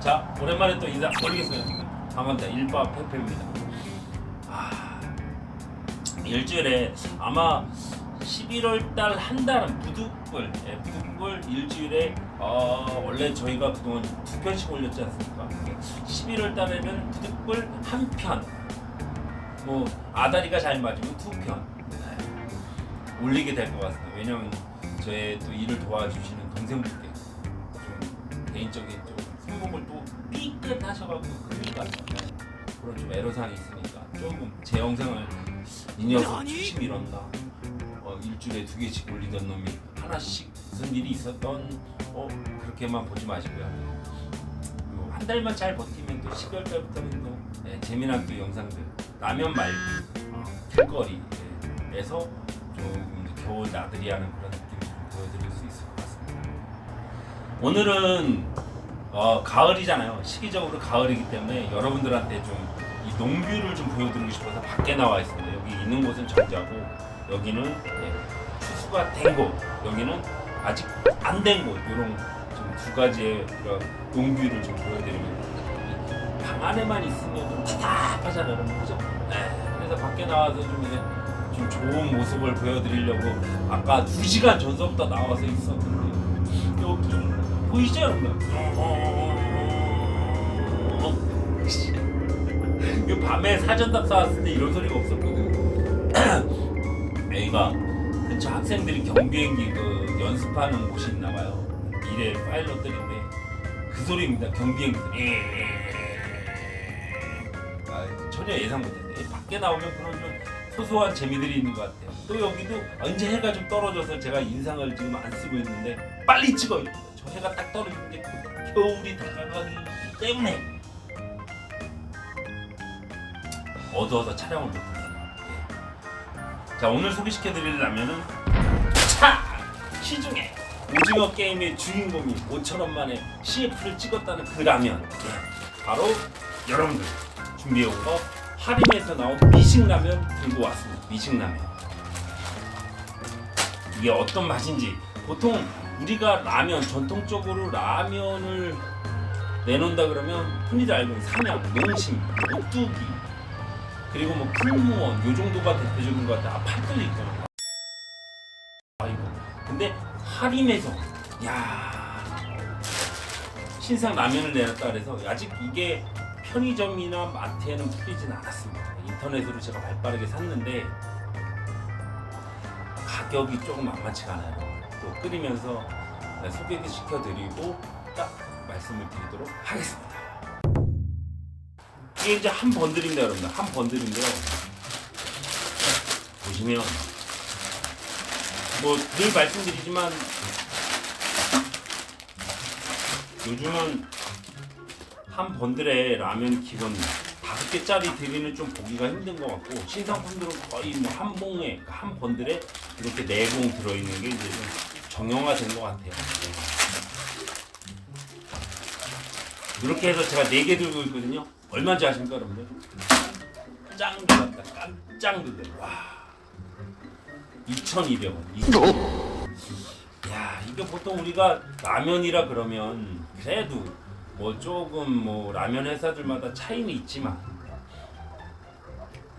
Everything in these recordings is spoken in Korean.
자 오랜만에 또 인사 올리겠습니다. 반갑습니다. 일바 페페입니다. 아 일주일에 아마 11월 달 한 달은 부득불 예, 부득불 일주일에 어, 원래 저희가 그동안 두 편씩 올렸지 않습니까? 11월 달에는 부득불 한 편. 뭐 아다리가 잘 맞으면 두 편. 네, 올리게 될 것 같습니다. 왜냐면 저의 또 일을 도와주시는 동생분께 좀 개인적인 좀 승복을 또 삐끗 하셔가지고 그러니까 그런 좀 애로사항이 있으니까 조금 제 영상을 이 녀석 추심 이런다. 어, 일주일에 두 개씩 올리던 놈이 하나씩 무슨 일이 있었던 어, 그렇게만 보지 마시고요. 그리고 한 달만 잘 버티면 또 12월 달부터는 또 네, 재미난 또 영상들 라면 말기 어, 길거리에서 좀 겨울 나들이 하는 그런 느낌을 좀 보여드릴 수 있을 것 같습니다. 오늘은 어, 가을이잖아요. 시기적으로 가을이기 때문에 여러분들한테 좀 이 농뷰를 좀 보여드리고 싶어서 밖에 나와 있습니다. 여기 있는 곳은 정자고 여기는 예, 추수가 된 곳, 여기는 아직 안 된 곳. 이런 좀 두 가지의 이런 농뷰를 좀 보여드리면 방 안에만 있으면 좀 답답하잖아요, 여러분. 그죠? 네, 그래서 밖에 나와서 좀 이제 좀 좋은 모습을 보여드리려고 아까 두 시간 전서부터 나와서 있었는데 여기 보이시죠 여러분? 이 밤에 사전 답 사 왔을 때 이런 소리가 없었거든. 여기가 근처 학생들이 경비행기 그 연습하는 곳이 있나 봐요. 미래 파일럿들인데 그 소리입니다. 경비행기들. 아, 전혀 예상 못했네. 밖에 나오면 그런 좀 소소한 재미들이 있는 것 같아요. 또 여기도 언제 해가 좀 떨어져서 제가 인상을 지금 안 쓰고 있는데 빨리 찍어요. 저 해가 딱 떨어지는데 그 겨울이 다가가기 때문에 어두워서 촬영을 못합니다. 예. 자 오늘 소개시켜드릴 라면은 차 시중에 오징어 게임의 주인공이 5천 원 만에 CF를 찍었다는 그 라면 예. 바로 여러분들 준비해온 거 하림에서 나온 미식라면 들고 왔습니다. 미식라면 이게 어떤 맛인지 보통 우리가 라면 전통적으로 라면을 내놓는다 그러면 흔히들 알고 있는 삼양, 농심, 오뚜기 그리고 뭐 풀무원 요 정도가 대표적인 것 같아. 아 팔도 있잖아. 아이고. 근데 하림에서 야 신상 라면을 내놨다 그래서 아직 이게 편의점이나 마트에는 풀리진 않았습니다. 인터넷으로 제가 발빠르게 샀는데 가격이 조금 만만치가 않아요. 또 끓이면서 소개를 시켜드리고 딱 말씀을 드리도록 하겠습니다. 이게 이제 한 번들입니다, 여러분들. 한 번들인데요. 보시면 뭐 늘 말씀드리지만 요즘은 한 번들에 라면 기본 다섯 개짜리 드리는 좀 보기가 힘든 것 같고 신상품들은 거의 뭐 한 봉에 한 번들에 이렇게 네 봉 들어있는 게 이제 좀 정형화된 것 같아요. 네. 이렇게 해서 제가 네 개 들고 있거든요. 얼마인지 아십니까, 여러분들? 깜짝 놀랐다. 깜짝 놀랐다. 와. 2,200원. 2,200원. 야, 이게 보통 우리가 라면이라 그러면 그래도 뭐 조금 뭐 라면 회사들마다 차이는 있지만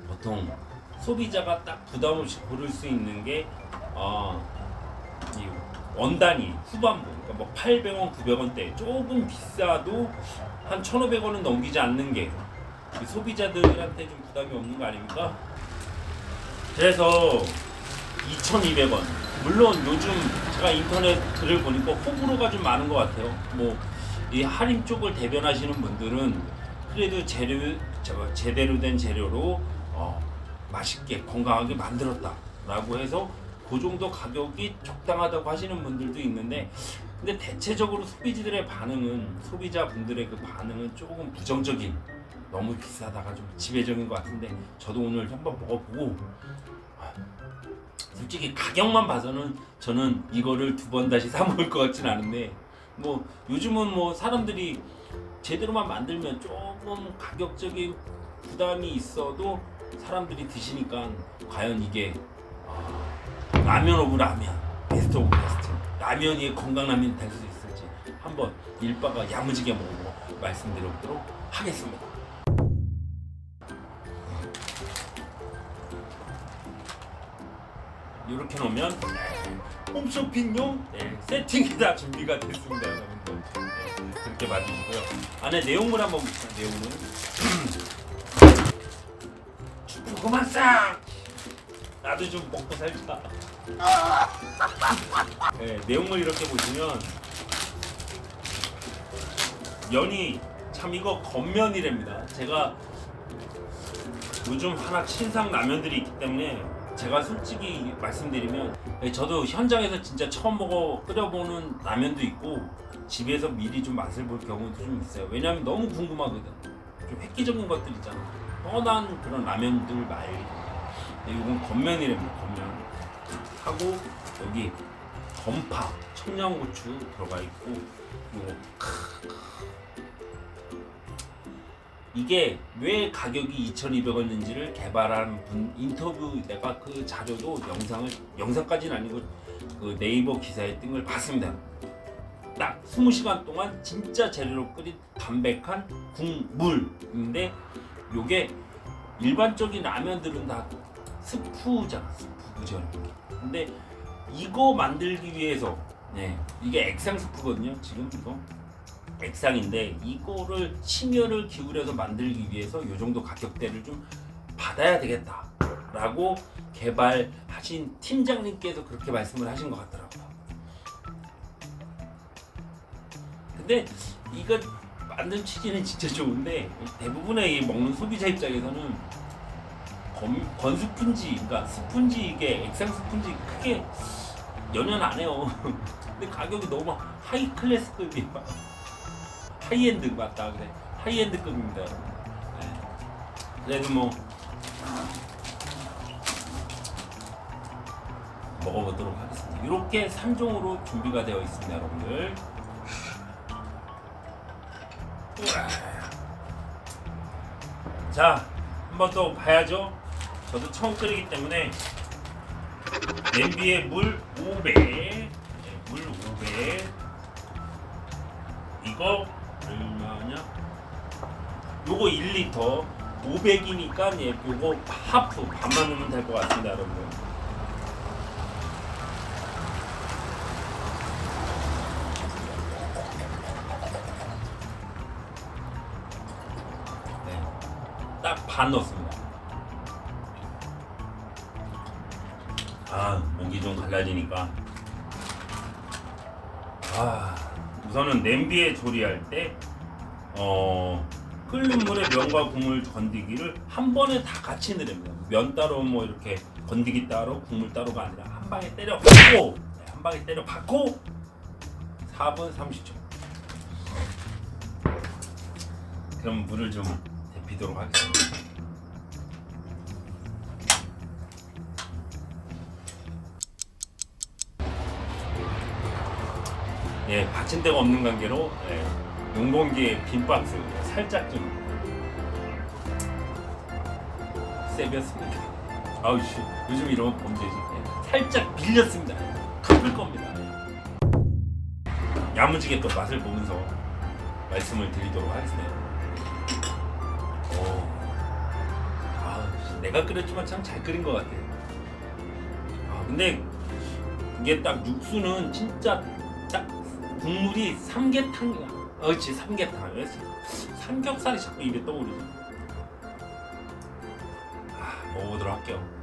보통 소비자가 딱 부담 없이 고를 수 있는 게 어, 이 원단위 후반부 그러니까 뭐 800원, 900원대 조금 비싸도 한 1,500원은 넘기지 않는 게이 소비자들한테 좀 부담이 없는 거 아닙니까? 그래서 2,200원. 물론 요즘 제가 인터넷 글을 보니까 호불호가 좀 많은 것 같아요. 뭐 이 할인 쪽을 대변하시는 분들은 그래도 재료 저, 제대로 된 재료로 어, 맛있게 건강하게 만들었다라고 해서 그 정도 가격이 적당하다고 하시는 분들도 있는데 근데 대체적으로 소비자들의 반응은 소비자분들의 그 반응은 조금 부정적인 너무 비싸다가 좀 지배적인 것 같은데 저도 오늘 한번 먹어보고 솔직히 가격만 봐서는 저는 이거를 두 번 다시 사 먹을 것 같진 않은데 뭐 요즘은 뭐 사람들이 제대로만 만들면 조금 가격적인 부담이 있어도 사람들이 드시니까 과연 이게 아, 라면 오브 라면 베스트 오브 베스트 라면이 건강 라면이 될수 있을지 한번 일바가 야무지게 먹어보고 말씀드리도록 하겠습니다. 이렇게 놓으면 홈쇼핑용 네, 세팅이 다 준비가 됐습니다, 여러분들. 네, 그렇게 봐주시고요. 안에 내용물 한번 볼까요? 내용물. 축구 그만 싹. 나도 좀 먹고 살자. 네, 내용물 이렇게 보시면 면이 참 이거 겉면이랍니다. 제가 요즘 하나 신상 라면들이 있기 때문에 제가 솔직히 말씀드리면 네, 저도 현장에서 진짜 처음 먹어 끓여보는 라면도 있고 집에서 미리 좀 맛을 볼 경우도 좀 있어요. 왜냐하면 너무 궁금하거든. 좀 획기적인 것들 있잖아. 뻔한 그런 라면들 말고 네, 이건 겉면이랍니다. 겉면 하고 여기 건파, 청양고추 들어가 있고 요거 이게 왜 가격이 2,200원인지를 개발한 분 인터뷰 내가 그 자료도 영상을 영상까지는 아니고 그 네이버 기사에 뜬 걸 봤습니다. 딱 20시간 동안 진짜 재료로 끓인 담백한 국물인데 요게 일반적인 라면들은 다 스프잖아 스프 그죠? 근데 이거 만들기 위해서 네 이게 액상 스프거든요 지금 이거 액상인데 이거를 심혈을 기울여서 만들기 위해서 이 정도 가격대를 좀 받아야 되겠다라고 개발하신 팀장님께서 그렇게 말씀을 하신 것 같더라고요. 근데 이거 만든 취지는 진짜 좋은데 대부분의 이 먹는 소비자 입장에서는 건, 건 스푼지, 그러니까 스푼지 이게 액상 스푼지 크게 연연 안 해요. 근데 가격이 너무 하이 클래스급이야. 하이엔드 맞다 그래 하이엔드급입니다 네. 그래도 뭐 먹어보도록 하겠습니다 이렇게 3종으로 준비가 되어 있습니다 여러분들 자 한번 또 봐야죠 저도 처음 끓이기 때문에 냄비에 물 5배 네, 물 5배 이거 얼마냐? 요거 1리터 500이니까 예, 요거 하프 반만 넣으면 될 것 같습니다, 여러분들. 네, 딱 반 넣습니다. 우선은 냄비에 조리할 때 어, 끓는 물에 면과 국물 건디기를 한 번에 다 같이 넣습니다. 면 따로 뭐 이렇게 건디기 따로 국물 따로가 아니라 한 방에 때려 박고 네, 한 방에 때려 박고 4분 30초. 그럼 물을 좀 데피도록 하겠습니다. 예, 받침대가 없는 관계로 예, 용봉기에 빈 박스 살짝 좀 세비였습니다. 아우 씨, 요즘 이러면 범죄지. 예, 살짝 빌렸습니다. 갚을 겁니다. 야무지게 또 맛을 보면서 말씀을 드리도록 하겠습니다. 오, 아, 씨, 내가 끓였지만 참 잘 끓인 것 같아요. 아, 근데 이게 딱 육수는 진짜 딱 국물이 삼계탕이야. 어, 그렇지 삼계탕. 그렇지. 삼겹살이 자꾸 입에 떠오르죠. 아, 먹어보도록 할게요.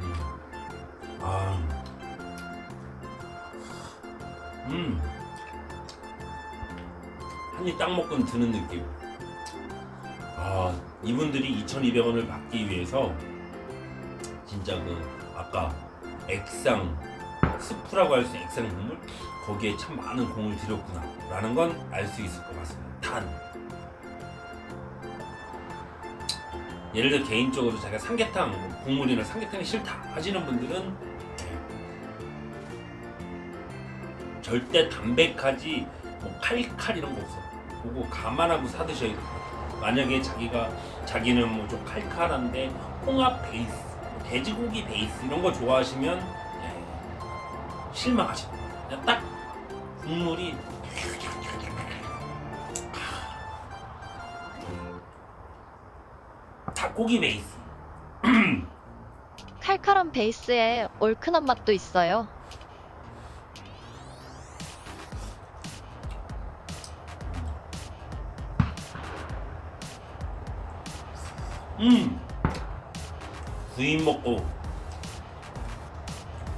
음. 아, 음. 한입 딱 먹고는 드는 느낌. 아, 이분들이 2,200원을 받기 위해서 진짜 그 아까 액상 스프라고 할 수 있는 액상 국물 거기에 참 많은 공을 들였구나라는 건 알 수 있을 것 같습니다. 단 예를 들어 개인적으로 자기가 삼계탕 뭐 국물이나 삼계탕이 싫다 하시는 분들은 절대 담백하지 뭐 칼칼 이런 거 없어. 그거 감안하고 사 드셔야 돼. 만약에 자기가 자기는 뭐 좀 칼칼한데 홍합 베이스, 뭐 돼지고기 베이스 이런 거 좋아하시면 예, 실망하죠. 그냥 딱 국물이 닭고기 베이스. 칼칼한 베이스에 얼큰한 맛도 있어요. 음. 구이 먹고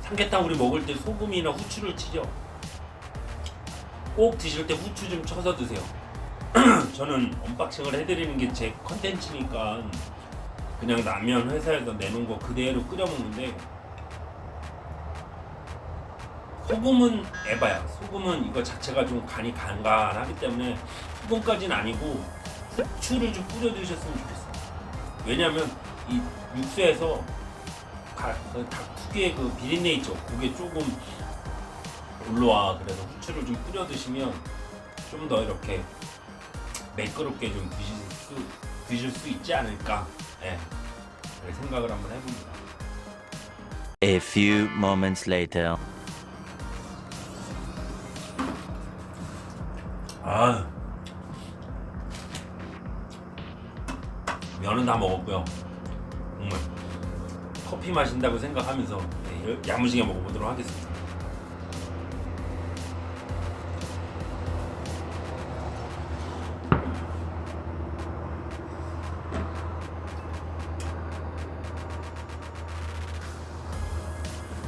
삼계탕 우리 먹을 때 소금이나 후추를 치죠. 꼭 드실 때 후추 좀 쳐서 드세요. 저는 언박싱을 해드리는 게 제 컨텐츠니까 그냥 라면 회사에서 내놓은 거 그대로 끓여 먹는데 소금은 에바야. 소금은 이거 자체가 좀 간이 간간하기 때문에 소금까지는 아니고 후추를 좀 뿌려 드셨으면 좋겠어요 왜냐면 이 육수에서 가- 그닭 특유의 그 비린내 있죠. 그게 조금 올라와. 그래서 후추를 좀 뿌려 드시면 좀 더 이렇게 매끄럽게 좀 드실 수 드실 수 있지 않을까. 예. 그렇게 생각을 한번 해봅니다. A few moments later. 아 면은 다 먹었고요. 정말 커피 마신다고 생각하면서 네, 야무지게 먹어보도록 하겠습니다.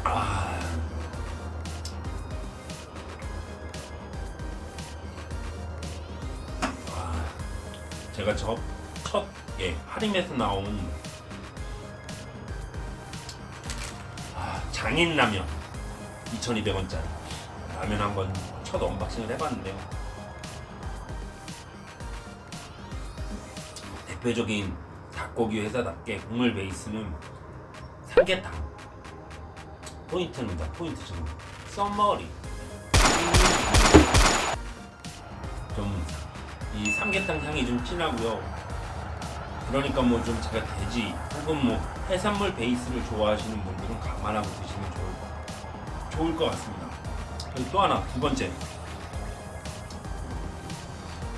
아. 아, 제가 저첫 예, 하림에서 나온 아, 장인 라면 2,200원짜리 라면 한번 첫 언박싱을 해봤는데요. 대표적인 닭고기 회사답게 국물 베이스는 삼계탕 포인트입니다. 포인트 좀 썸머리 좀 이 삼계탕 향이 좀 진하고요. 그러니까 뭐 좀 제가 돼지 혹은 뭐 해산물 베이스를 좋아하시는 분들은 감안하고 드시면 좋을 것, 좋을 것 같습니다. 그리고 또 하나 두 번째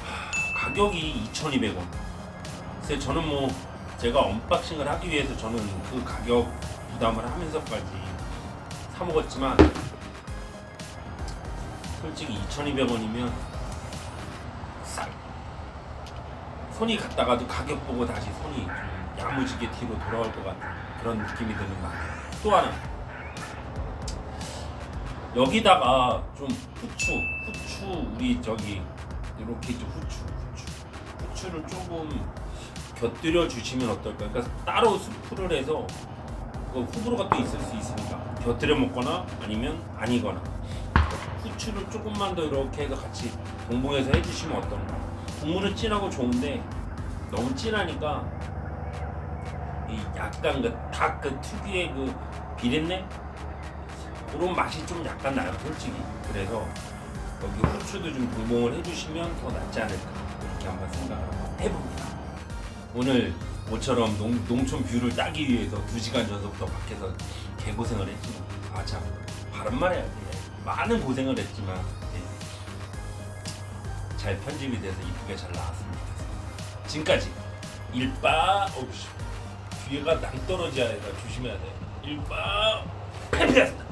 하, 가격이 2,200원. 글쎄 저는 뭐 제가 언박싱을 하기 위해서 저는 그 가격 부담을 하면서까지 사 먹었지만 솔직히 2,200원이면 손이 갔다가도 가격 보고 다시 손이 좀 야무지게 뒤로 돌아올 것 같은 그런 느낌이 드는 것 같아요. 또 하나 여기다가 좀 후추, 후추 우리 저기 이렇게 좀 후추, 후추, 후추를 조금 곁들여 주시면 어떨까요? 그러니까 따로 스프를 해서 그 호불호가 또 있을 수 있으니까 곁들여 먹거나 아니면 아니거나 후추를 조금만 더 이렇게 해서 같이 동봉해서 해주시면 어떤가? 국물은 진하고 좋은데 너무 진하니까 이 약간 그닭그 특유의 그 비린내? 그런 맛이 좀 약간 나요 솔직히. 그래서 여기 후추도 좀 동봉을 해주시면 더 낫지 않을까. 이렇게 한번 생각을 한번 해봅니다. 오늘 모처럼 농, 농촌 뷰를 따기 위해서 2시간 전서부터 밖에서 개고생을 했지만 아참 바른말 해야 돼. 많은 고생을 했지만 예. 잘 편집이 돼서 이쁘게 잘 나왔으면 좋겠습니다. 지금까지 일바 오우씨 뒤에가 낭 떨어져야 돼 조심해야 돼. 일바 팬피였습니다